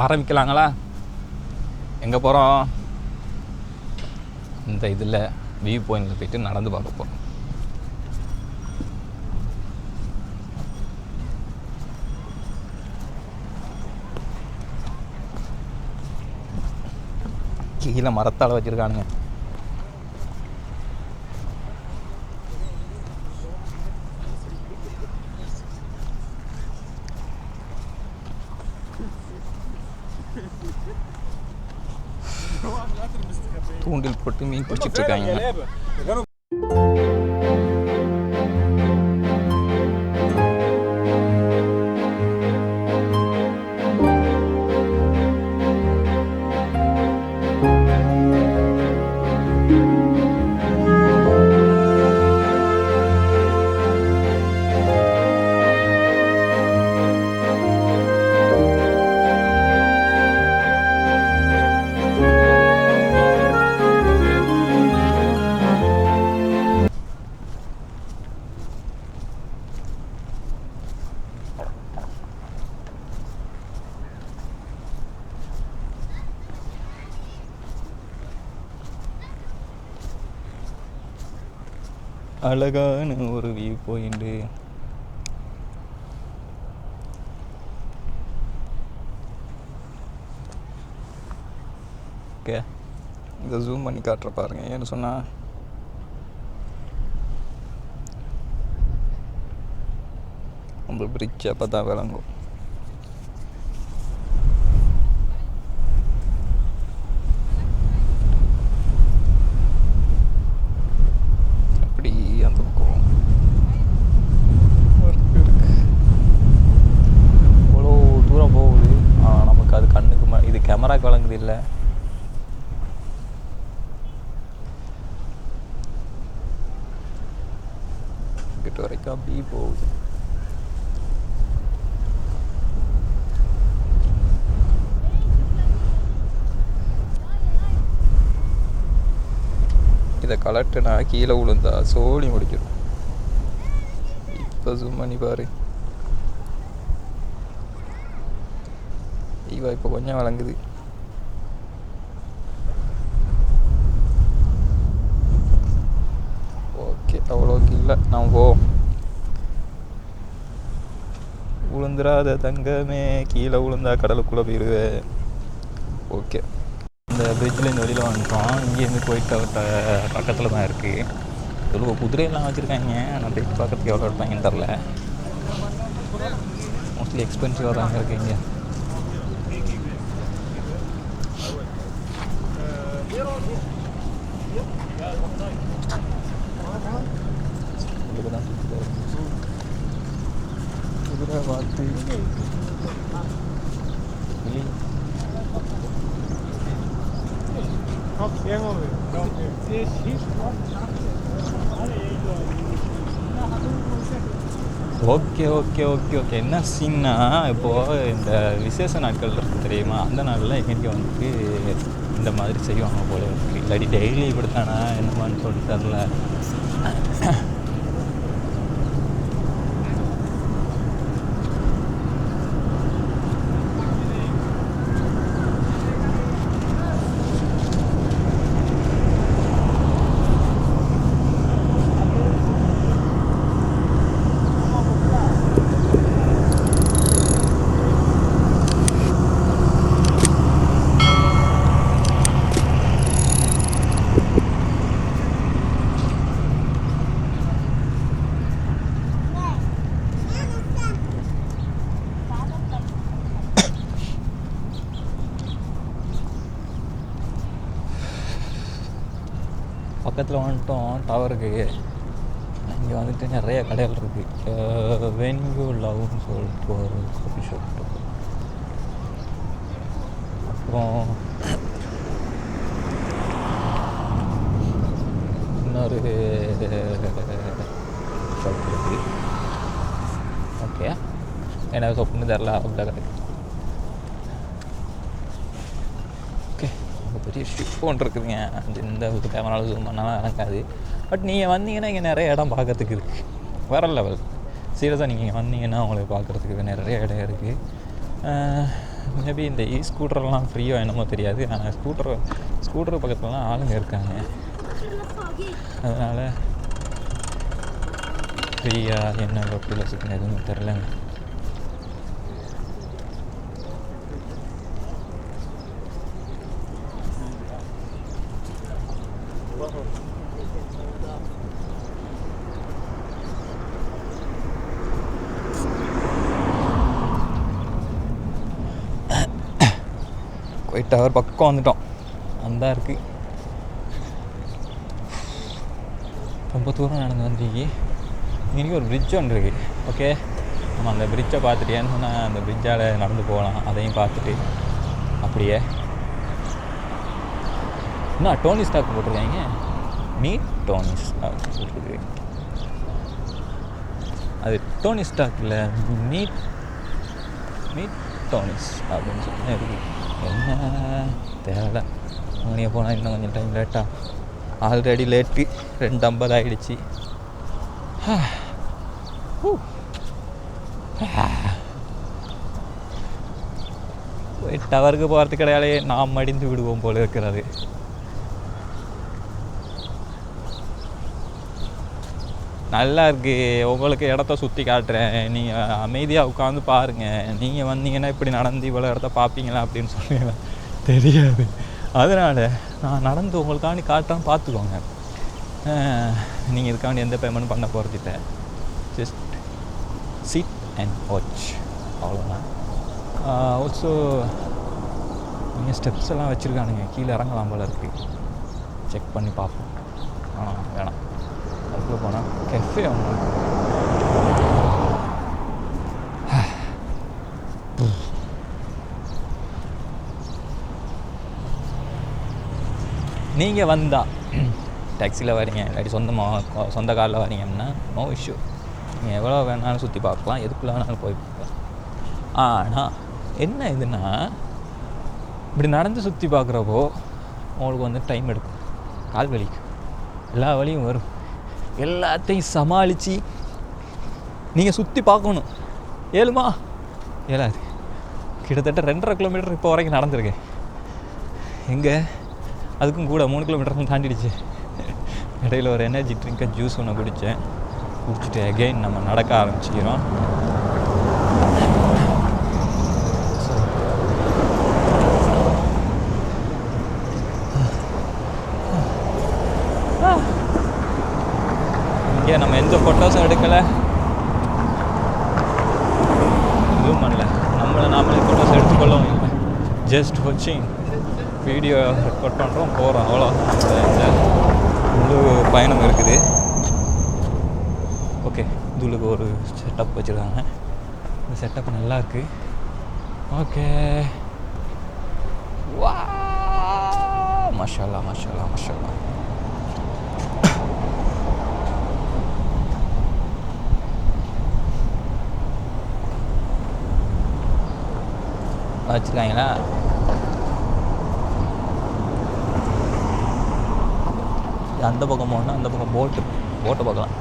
ஆரம்பிக்கலாங்களா? எங்கே போகிறோம் இந்த இதில் வியூ பாயிண்டில் போயிட்டு நடந்து பார்க்க போகிறோம் கீழே மரத்தால் வச்சுருக்கானுங்க. takimi pościg czekania. அழகான ஒரு வியூ பாயிண்ட்டு ஓகே இதை ஜூம் பண்ணி காட்டுற பாருங்க. ஏன்னு சொன்னால் அந்த பிரிட்ஜ் அப்போ தான் விளங்கும் அப்படி அந்த பக்கம் work இருக்கு. இவ்வளோ தூரம் போகுது ஆனால் நமக்கு அது கண்ணுக்கு ம இது கேமராக்கு வழங்குது இல்லை கிட்ட வரைக்கும் அப்படியே போகுது இதை கலட்டுனா கீழே விழுந்தா சோழி முடிக்கிறோம் இப்போ ஜூம் பண்ணி பாரு. இவா இப்போ கொஞ்சம் வழங்குது ஓகே அவ்வளோக்கு இல்லை நான் போ வந்துடாத தங்கமே கீழே விழுந்தா கடலுக்குள்ளே போயிடுவேன் ஓகே. இந்த பிரிட்ஜிலேருந்து வெளியில் வந்துட்டோம். இங்கேருந்து போயிட்டு பக்கத்தில் தான் இருக்குது இவ்வளோ குதிரையெல்லாம் வச்சுருக்காங்க. ஆனால் போயிட்டு பார்க்கறதுக்கு எவ்வளோ இருப்பாங்கன்னு தெரில மோஸ்ட்லி எக்ஸ்பென்சிவாக தாங்க இருக்கீங்க இங்கே. தான் சுத்திட்டு குதிரை பார்த்து ஓகே ஓகே ஓகே ஓகே. என்ன சீன்னா இப்போது இந்த விசேஷ நாட்கள் இருக்கு தெரியுமா? அந்த நாளில் எங்கே வந்துட்டு இந்த மாதிரி செய்வாங்க போல இருக்கு. இல்லாட்டி டெய்லி இப்படித்தானா? என்னமான்னு சொல்லிட்டு தரல. பக்கத்தில் வந்துட்டோம் டவருக்கு இங்கே வந்துட்டு நிறைய கடைகள் இருக்குது வென்யூ லவ்னு சொல்லிட்டு ஒரு காஃபி ஷாப் அப்புறம் இன்னொரு ஷாப் இருக்குது ஓகே என்ன சொப்புன்னு தெரில அப்படிதான் கிடைக்கும் ஓகே ரொம்ப பெரிய ஷிப் ஒன்று இருக்குதுங்க அது இந்த ஒரு கேமராவில் ஜூம் பண்ணாலும் நடக்காது. பட் நீங்கள் வந்தீங்கன்னா இங்கே நிறைய இடம் பார்க்கறதுக்கு இருக்குது வேற லெவல் சீரியஸாக நீங்கள் இங்கே வந்தீங்கன்னா உங்களுக்கு பார்க்குறதுக்கு நிறைய இடம் இருக்குது மேபி இந்த இ ஸ்கூட்டர்லாம் ஃப்ரீயாக என்னமோ தெரியாது. ஆனால் ஸ்கூட்டர் ஸ்கூட்டர் பக்கத்துலலாம் ஆளுங்க இருக்காங்க. அதனால் ஃப்ரீயாக என்ன லொட்டில் சுற்றின எதுவும் தெரிலங்க டவர் பக்கம் வந்துட்டோம். அந்த இருக்கு. ரொம்ப தூரம் நடந்து வந்தீங்க இன்றைக்கி ஒரு பிரிட்ஜ் ஒன்று இருக்குது ஓகே நம்ம அந்த பிரிட்ஜை பார்த்துட்டேன்னு சொன்னால் அந்த பிரிட்ஜால் நடந்து போகலாம். அதையும் பார்த்துட்டு அப்படியே. என்ன டோனி ஸ்டாக் போட்டிருக்காங்க? மீட் டோனி ஸ்டாக் போட்டிருக்கு அது டோனி ஸ்டாக் இல்லை மீட் மீட் டோனிஸ் அப்படின்னு சொல்லி. இருக்கு என்ன? தேவையில்ல. மணியை போனால் இன்னும் கொஞ்சம் டைம் லேட்டாக ஆல்ரெடி லேட்டு ரெண்டு ஐம்பது ஆகிடுச்சு டவருக்கு போகிறதுக்கு கிடையாது நாம் மடிந்து விடுவோம் போல இருக்கிறது. நல்லா இருக்குது உங்களுக்கு இடத்த சுற்றி காட்டுறேன். நீங்கள் அமைதியாக உட்காந்து பாருங்கள் நீங்கள் வந்தீங்கன்னா இப்படி நடந்து இவ்வளோ இடத்த பார்ப்பீங்களா அப்படின்னு சொன்னீங்களா தெரியாது. அதனால் நான் நடந்து உங்களுக்காண்டி காட்டுறேன் பார்த்துக்கோங்க நீங்கள் இதுக்காண்டி எந்த பேமெண்ட் பண்ண போகிறது இல்லை. ஜஸ்ட் சிட் அண்ட் வாட்ச் அவ்வளோதான் ஆல்சோ நீங்கள் ஸ்டெப்ஸ் எல்லாம் வச்சுருக்கானுங்க. கீழே இறங்கலாம் போல் இருக்குது செக் பண்ணி பார்ப்போம். ஆ வேணாம். அதுக்குள்ளே போனால் கெஃபே ஒன்று நீங்கள் வந்தால் டாக்ஸியில் வரீங்க இல்லாட்டி சொந்தமாக சொந்த காரில் வரீங்கன்னா நோ இஷ்யூ நீங்கள் எவ்வளோ வேணாலும் சுற்றி பார்க்கலாம். எதுக்குள்ள வேணாலும் போய் பார்க்கலாம். ஆனால் என்ன இதுன்னா இப்படி நடந்து சுற்றி பார்க்குறப்போ உங்களுக்கு வந்து டைம் எடுக்கும். கால் வலிக்கும். எல்லா வழியும் வரும். எல்லாத்தையும் சமாளித்து நீங்கள் சுற்றி பார்க்கணும். ஏழுமா? ஏழாது கிட்டத்தட்ட ரெண்டரை கிலோமீட்டர் இப்போ வரைக்கும் நடந்திருக்கேன். எங்கே? அதுக்கும் கூட மூணு கிலோமீட்டரும் தாண்டிடுச்சு. இடையில ஒரு எனர்ஜி ட்ரிங்கை ஜூஸ் ஒன்று குடித்தேன் குடிச்சிட்டு அகெயின் நம்ம நடக்க ஆரம்பிச்சிக்கிறோம். ஜஸ்ட் வாட்சிங் வீடியோ ரெக்கார்ட் பண்ணுறோம் போகிறோம் அவ்வளோ இந்த முழு பயணம் இருக்குது. ஓகே இதுளுக்கு ஒரு செட்டப் வச்சுருக்காங்க. இந்த செட்டப் நல்லாயிருக்கு ஓகே வா மஷாலா மஷாலா மஷாலா வச்சுருக்காங்களா? அந்த பக்கம் போனால் அந்த பக்கம் போட்டு போட்டை பார்க்கலாம்.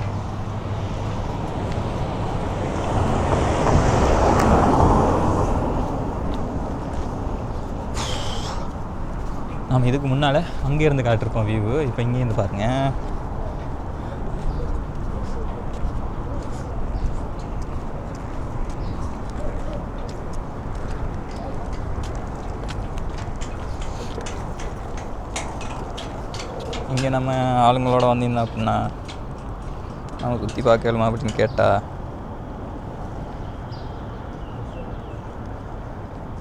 நாம் இதுக்கு முன்னால் அங்கே இருந்து காட்டிருக்கோம் வியூ இப்போ இங்கேருந்து பாருங்கள் இங்கே நம்ம ஆளுங்களோட வந்திருந்தோம் அப்படின்னா நம்ம குத்தி பார்க்கலாமா அப்படின்னு கேட்டா.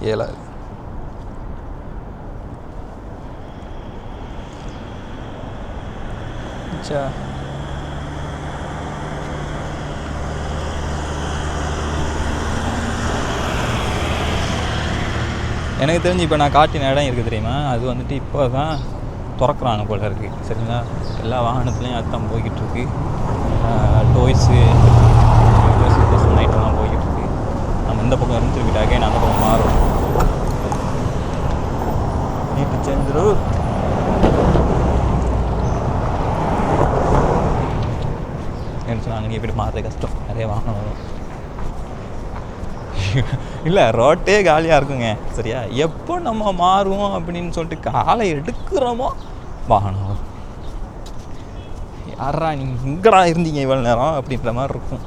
இயலாது அச்சா எனக்கு தெரிஞ்சு இப்போ நான் காட்டின இடம் இருக்குது தெரியுமா? அது வந்துட்டு இப்போ தான் திறக்குறாங்க போல இருக்குது சரிங்களா? எல்லா வாகனத்துலேயும் அதுதான் போய்கிட்டு இருக்கு. டோய்ஸு நைட்டெல்லாம் போய்கிட்டு இருக்கு. நம்ம இந்த பக்கம் இருந்து திருப்பிட்டாக்கே நான் அந்த பக்கம் மாறும். நீட்டு செஞ்சிரு என்ன சொன்னாங்க நீ எப்படி மாறுறது கஷ்டம். நிறைய வாகனம் வரும். இல்லை ரோட்டே காலியாக இருக்குங்க. சரியா? எப்போ நம்ம மாறுவோம் அப்படின்னு சொல்லிட்டு காலை எடுக்கிறோமோ வாகனம் யாரா நீங்கள் இங்கடா இருந்தீங்க இவ்வளோ நேரம்? அப்படின்ற மாதிரி இருக்கும்.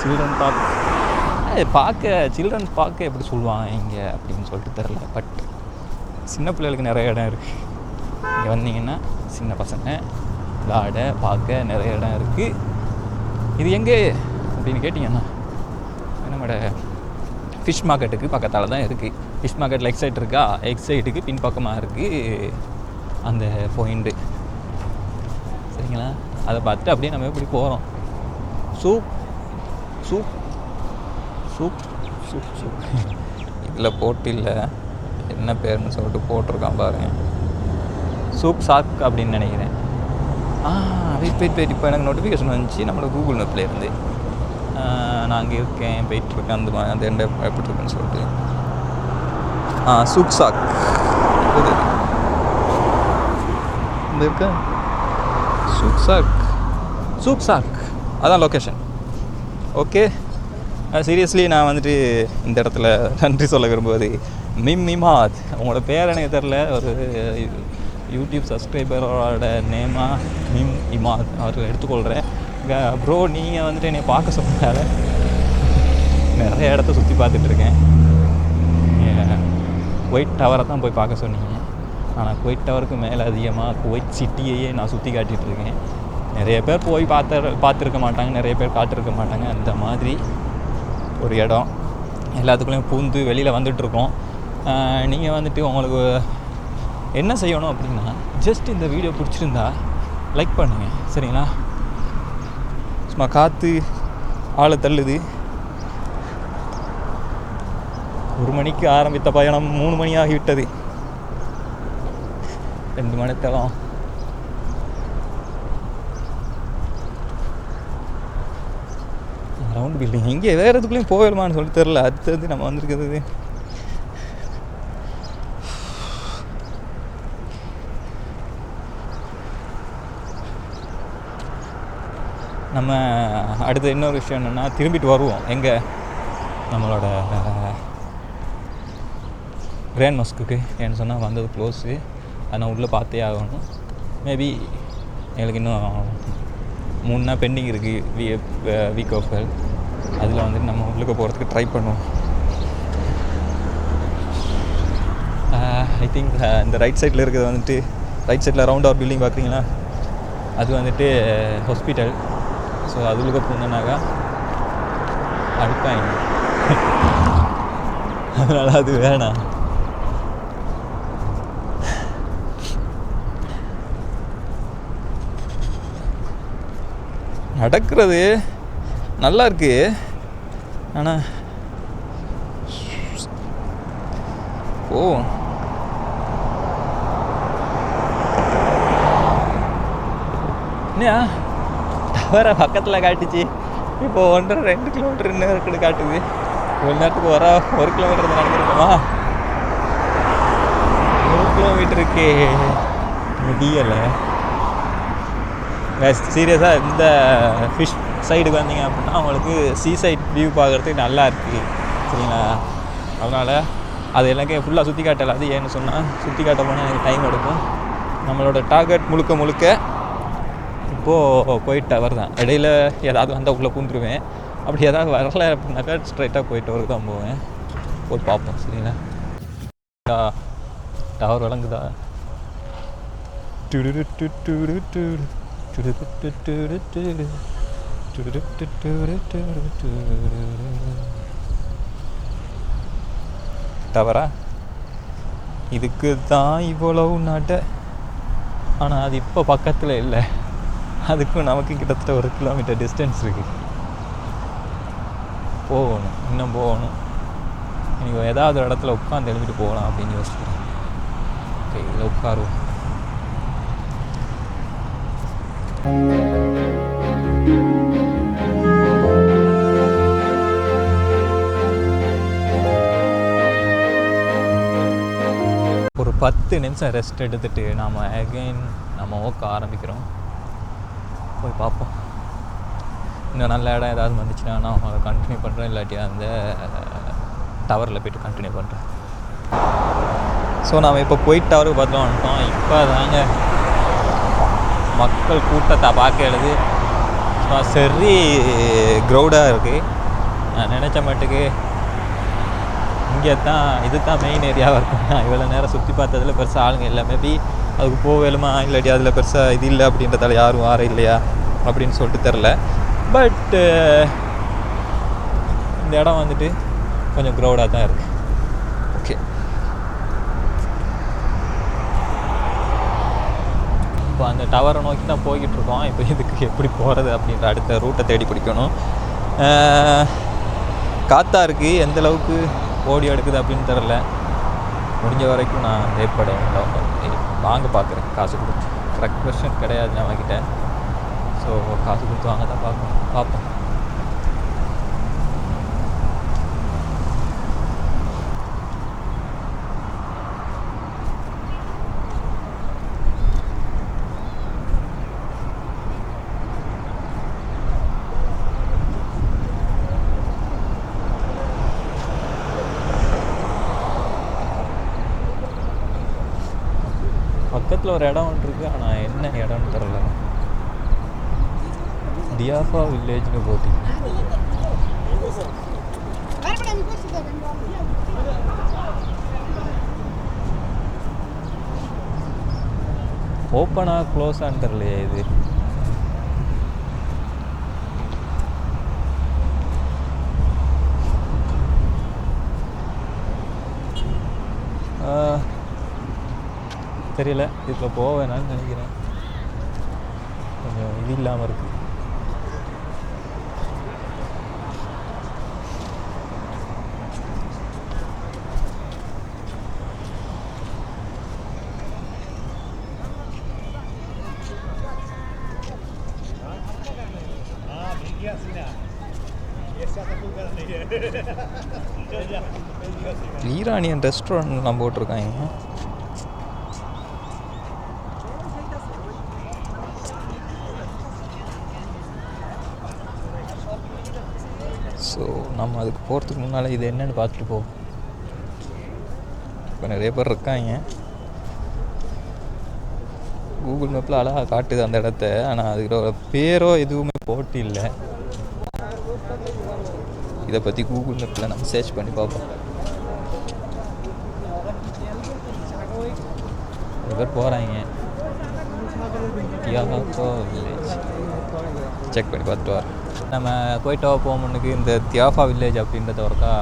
சில்ட்ரன் பார்க் பார்க்க சில்ட்ரன் பார்க்க எப்படி சொல்லுவாங்க இங்கே? அப்படின்னு சொல்லிட்டு தெரில பட் சின்ன பிள்ளைகளுக்கு நிறைய இடம் இருக்குது இங்கே வந்தீங்கன்னா சின்ன பசங்க விளாட பார்க்க நிறைய இடம் இருக்குது இது எங்கே அப்படின்னு கேட்டிங்கன்னா நம்மளோட ஃபிஷ் மார்க்கெட்டுக்கு பக்கத்தால் தான் இருக்குது ஃபிஷ் மார்க்கெட்டில் எக் சைட் இருக்கா? எக் சைட்டுக்கு பின்பக்கமாக இருக்குது அந்த பாயிண்ட்டு சரிங்களா? அதை பார்த்துட்டு அப்படியே நம்ம எப்படி போகிறோம் soup soup soup soup soup இதில் போட்டு இல்லை. என்ன பேருன்னு சொல்லிட்டு போட்டிருக்கான் பாருங்க. சூப் சாக் அப்படின்னு நினைக்கிறேன். ஆ வெயிட் வெயிட் வெயிட் இப்போ எனக்கு நோட்டிஃபிகேஷன் வந்துச்சு. நம்மளோட கூகுள் மேப்பில் இருந்து. நான் அங்கே இருக்கேன் போயிட்டுருக்கேன் அந்த மாதிரி அந்த எண்டை எப்படி இருக்குன்னு சொல்லிட்டு. ஆ சூப் சாக். இது. இந்த இருக்கா? Soup shack. Soup shack. அதான் லொக்கேஷன் ஓகே சீரியஸ்லி நான் வந்துட்டு இந்த இடத்துல நன்றி சொல்ல விரும்புவது மிம் மிமாத் உங்களோட பேர் எனக்கு தெரில ஒரு யூடியூப் சப்ஸ்கிரைபரோட நேமா மிம் இமா அவர் எடுத்துக்கொள்கிறேன் ப்ரோ நீங்கள் வந்துட்டு என்னை பார்க்க சொன்னால. நிறைய இடத்த சுற்றி பார்த்துட்ருக்கேன் குவைட் டவரை தான் போய் பார்க்க சொன்னீங்க. ஆனால் குவைட் டவருக்கு மேலே அதிகமாக குவைட் சிட்டியையே நான் சுற்றி காட்டிகிட்ருக்கேன் நிறைய பேர் போய் பார்த்த பார்த்துருக்க மாட்டாங்க. நிறைய பேர் காட்டிருக்க மாட்டாங்க. அந்த மாதிரி ஒரு இடம். எல்லாத்துக்குள்ளேயும் பூந்து வெளியில் வந்துட்டுருக்கோம் நீங்கள் வந்துட்டு உங்களுக்கு என்ன செய்யணும் அப்படின்னா ஜஸ்ட் இந்த வீடியோ பிடிச்சிருந்தா லைக் பண்ணுங்கள் சரிங்களா? சும்மா காற்று ஆளை தள்ளுது. ஒரு மணிக்கு ஆரம்பித்த பயணம் மூணு மணி ஆகிவிட்டது. ரெண்டு மணித்தளம் ரவுண்ட் பில்டிங் இங்கே வேறு எதுக்குள்ளேயும் போயிடுமான்னு சொல்லி தெரில அடுத்தது நம்ம வந்திருக்கிறது நம்ம அடுத்து இன்னொரு விஷயம் என்னென்னா திரும்பிட்டு வருவோம். எங்கே? நம்மளோட கிராண்ட் மஸ்க்குக்கு ஏன்னு சொன்னால் வந்தது க்ளோஸு அதை உள்ளே பார்த்தே ஆகணும். மேபி எங்களுக்கு இன்னும் மூணு நாள் பெண்டிங் இருக்குது வீ வீக் ஆஃப்கள் அதில் வந்துட்டு நம்ம உள்ளுக்கு போகிறதுக்கு ட்ரை பண்ணுவோம். ஐ திங்க் இந்த ரைட் சைடில் இருக்கிறது வந்துட்டு ரைட் சைடில் ரவுண்ட் ஆஃப் பில்டிங் பார்க்குறீங்களா அது வந்துட்டு ஹாஸ்பிட்டல் ஸோ அதுலுக்கு போனோன்னாக்கா அடுப்பாங்க அதனால் அது வேணாம். நடக்கிறது நல்லா இருக்கு. ஆனால் ஓ. என்னையா? டவரை பக்கத்தில் காட்டுச்சு. இப்போ ஒன்றரை ரெண்டு கிலோமீட்டர் இன்னும் இருக்குது காட்டுது. ஒரு நேரத்துக்கு வர ஒரு கிலோமீட்டர் நடந்துருக்கோமா? ஒரு கிலோமீட்டருக்கு முடியலை. சீரியஸாக இந்த ஃபிஷ் சைடுக்கு வந்தீங்க அப்படின்னா உங்களுக்கு சீ சைட் வியூ பார்க்குறதுக்கு நல்லா இருக்குது சரிங்களா? அதனால் அது எனக்கு ஃபுல்லாக சுற்றி காட்டலாது ஏன்னு சொன்னால் சுற்றி காட்ட போனால் எனக்கு டைம் எடுக்கும். நம்மளோட டார்கெட் முழுக்க முழுக்க அப்போது போயிட்டு டவர் தான். இடையில ஏதாவது வந்தால் உள்ளே பூந்துருவேன். அப்படி ஏதாவது வரல அப்படின்னாக்கா ஸ்ட்ரைட்டாக போயிட்டு வரைக்கும் தான் போவேன். போய் பார்ப்போம் சரிங்களா? டவர் விளங்குதா? டவரா இதுக்கு தான் இவ்வளவு நட. ஆனால் அது இப்போ பக்கத்தில் இல்லை. அதுக்கும் நமக்கு கிட்டத்தட்ட ஒரு கிலோமீட்டர் டிஸ்டன்ஸ் இருக்குது போகணும் இன்னும் போகணும். நீங்கள் ஏதாவது இடத்துல உட்காந்து எழுதிட்டு போகலாம் அப்படின்னு யோசிக்கிறேன். ஓகே இதில் உட்காருவோம். ஒரு பத்து நிமிஷம் ரெஸ்ட் எடுத்துகிட்டு நாம் அகெயின் நம்ம ஓக்க ஆரம்பிக்கிறோம். போய் பார்ப்போம். இன்னும் நல்ல இடம் ஏதாவது வந்துச்சுன்னா நான் கண்டினியூ பண்ணுறேன் இல்லாட்டி அந்த டவரில் போய்ட்டு கண்டினியூ பண்ணுறேன் ஸோ நாம் இப்போ போயிட்டு டவருக்கு பார்த்து வந்துட்டோம். இப்போ தாங்க மக்கள் கூட்டத்தை பார்க்க எழுது. சரி க்ரௌடாக இருக்குது நான் நினச்ச மாட்டுக்கு இங்கே தான் இது தான் மெயின் ஏரியாவாக இருக்கும் நான் இவ்வளோ நேரம் சுற்றி பார்த்ததில் பெருசாக ஆளுங்க இல்லை. மேபி அதுக்கு போவேலுமா இல்லாட்டி அதில் பெருசாக இது இல்லை அப்படின்றதால யாரும் வார இல்லையா? அப்படின்னு சொல்லிட்டு தெரில பட்டு இந்த இடம் வந்துட்டு கொஞ்சம் க்ரௌடாக தான் இருக்குது ஓகே இப்போ அந்த டவரை நோக்கி தான் போய்கிட்டு இருக்கோம். இப்போ இதுக்கு எப்படி போகிறது அப்படின்ற அடுத்த ரூட்டை தேடி பிடிக்கணும். காத்தா இருக்குது எந்த அளவுக்கு ஓடி எடுக்குது அப்படின்னு தெரில முடிஞ்ச வரைக்கும் நான் ஏற்பாடு வாங்க பார்க்குறேன். காசு கொடுத்து. கரெக்ட் கொஸ்டின் கிடையாது நம்மக்கிட்ட ஸோ காசு கொடுத்து வாங்க தான் பார்க்கணும். பார்ப்போம் பக்கத்தில் ஒரு இடம் ஒன்று இருக்குது ஆனால் என்ன இடம்னு தெரில தியாஃபா வில்லேஜ்னு போட்டி ஓப்பனாக க்ளோஸான்னு தெரிலையே இது ஆ, தெரியல. இப்போ போக வேணாம்னு நினைக்கிறேன். கொஞ்சம் இது இல்லாமல் இருக்குது ஈரானியன் ரெஸ்டாரண்ட்லாம் போட்டிருக்காங்க. ஆமாம் அதுக்கு போகிறதுக்கு முன்னால் இது என்னன்னு பார்த்துட்டு போவோம் இப்போ நிறைய பேர் இருக்காங்க. கூகுள் மேப்பில் அழகாக காட்டுது அந்த இடத்த. ஆனால் அதுக்கு பேரோ எதுவுமே போட்டு இல்லை. இதை பற்றி கூகுள் மேப்பில் நம்ம சர்ச் பண்ணி பார்ப்போம். பேர் போகிறாங்க வில்லேஜ் செக் பண்ணி பார்த்துட்டு வரேன். நம்ம போயிட்டு போக முன்னுக்கு இந்த தியாஃபா வில்லேஜ் அப்படின்றத ஒருக்கா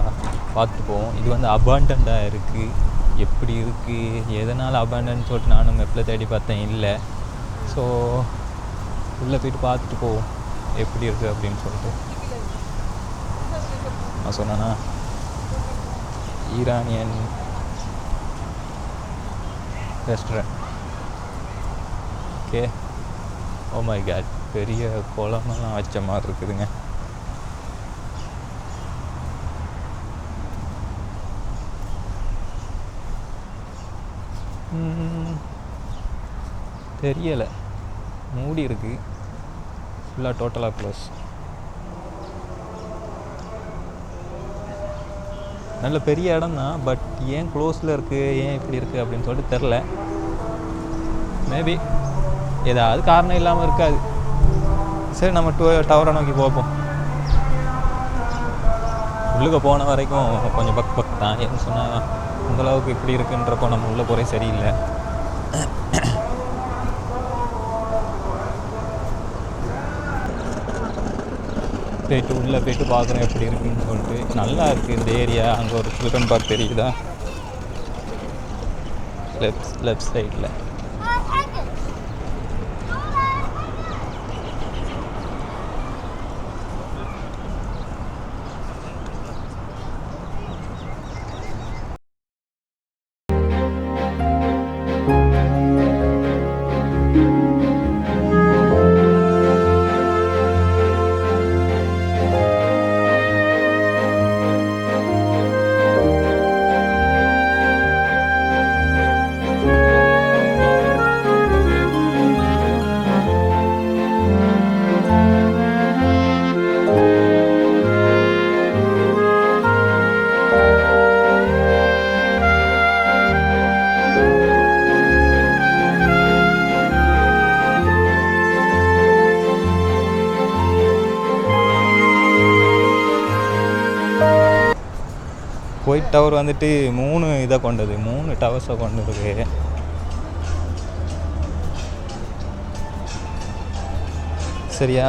பார்த்துட்டு போவோம் இது வந்து அபாண்டண்டாக இருக்குது எப்படி இருக்குது எதனால் அபாண்டன் சொல்லிட்டு நானும் மெப்பில் தேடி பார்த்தேன். இல்லை. ஸோ உள்ளே போயிட்டு பார்த்துட்டு போவோம். எப்படி இருக்குது அப்படின்னு சொல்லிட்டு. நான் சொன்னேன்னா Iranian restaurant okay oh my God பெரிய குளமெல்லாம் வச்ச மாதிரி இருக்குதுங்க. தெரியலை. மூடி இருக்கு. ஃபுல்லாக டோட்டலாக க்ளோஸ் நல்ல பெரிய இடம் தான். பட் ஏன் க்ளோஸில் இருக்குது ஏன் இப்படி இருக்குது அப்படின்னு சொல்லிட்டு தெரில மேபி ஏதாவது காரணம் இல்லாமல் இருக்காது. சரி நம்ம டூ டவரை நோக்கி பார்ப்போம் உள்ளுக்கு போன வரைக்கும் கொஞ்சம் பக் பக் தான். ஏன்னு சொன்னால் அந்தளவுக்கு இப்படி இருக்குன்றப்போ நம்ம உள்ளே போகிறே சரியில்லை. போயிட்டு உள்ளே போயிட்டு பார்க்குறேன் எப்படி இருக்குன்னு சொல்லிட்டு. நல்லா இருக்குது இந்த ஏரியா அங்கே ஒரு சில்ட்ரன் பார்க் தெரியுதா? லெஃப்ட் லெஃப்ட் சைடில் டவர் வந்துட்டு மூணு இதை கொண்டது மூணு டவர்ஸை கொண்டு இருக்கு சரியா?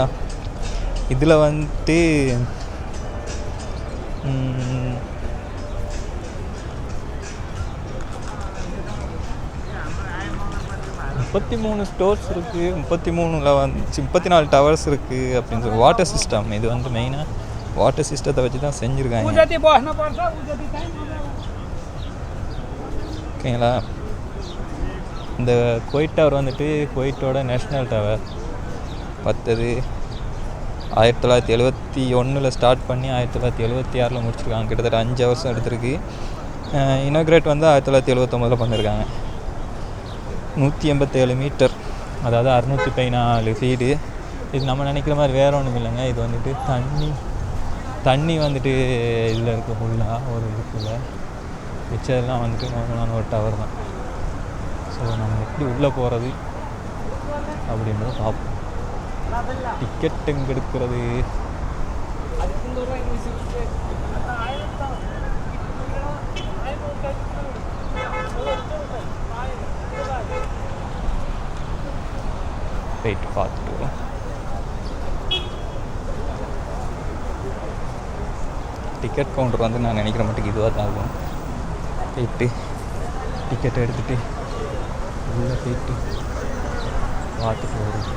இதில் வந்துட்டு முப்பத்தி மூணு ஸ்டோர்ஸ் இருக்குது முப்பத்தி மூணில் வந்து முப்பத்தி நாலு டவர்ஸ் இருக்குது அப்படின்னு சொல்லி வாட்டர் சிஸ்டம் இது வந்து மெயினாக வாட்டர் சிஸ்டத்தை வச்சு தான் செஞ்சுருக்காங்க. ஓகேங்களா? இந்த குவைட் டவர் வந்துட்டு குவைட்டோட நேஷ்னல் டவர் பத்தது. ஆயிரத்தி தொள்ளாயிரத்தி எழுவத்தி ஒன்றில் ஸ்டார்ட் பண்ணி ஆயிரத்தி தொள்ளாயிரத்தி எழுவத்தி ஆறில் முடிச்சிருக்காங்க. கிட்டத்தட்ட அஞ்சு வருஷம் எடுத்திருக்கு. இனோகிரேட் வந்து ஆயிரத்தி தொள்ளாயிரத்தி எழுவத்தொம்பதில் பண்ணியிருக்காங்க நூற்றி எண்பத்தேழு மீட்டர் அதாவது அறுநூற்றி பதினாலு ஃபீடு இது நம்ம நினைக்கிற மாதிரி வேற ஒன்றும் இல்லைங்க இது வந்துட்டு தண்ணி. தண்ணி வந்துட்டு இதில் இருக்க ஃபுல்லாக ஒரு இதுக்குள்ள. மிச்சதெல்லாம் வந்துட்டு நார்மலான ஒரு டவர் தான். ஸோ நம்ம எப்படி உள்ளே போகிறது அப்படின்றத பார்ப்போம் டிக்கெட் எங்கே எடுக்கிறது? போயிட்டு பார்த்துட்டு வரோம் டிக்கெட் கவுண்டர் வந்து நான் நினைக்கிற மட்டும் இதுவாக தான் ஆகும். போயிட்டு டிக்கெட் எடுத்துகிட்டு உள்ளே போயிட்டு பார்த்துட்டு வரும்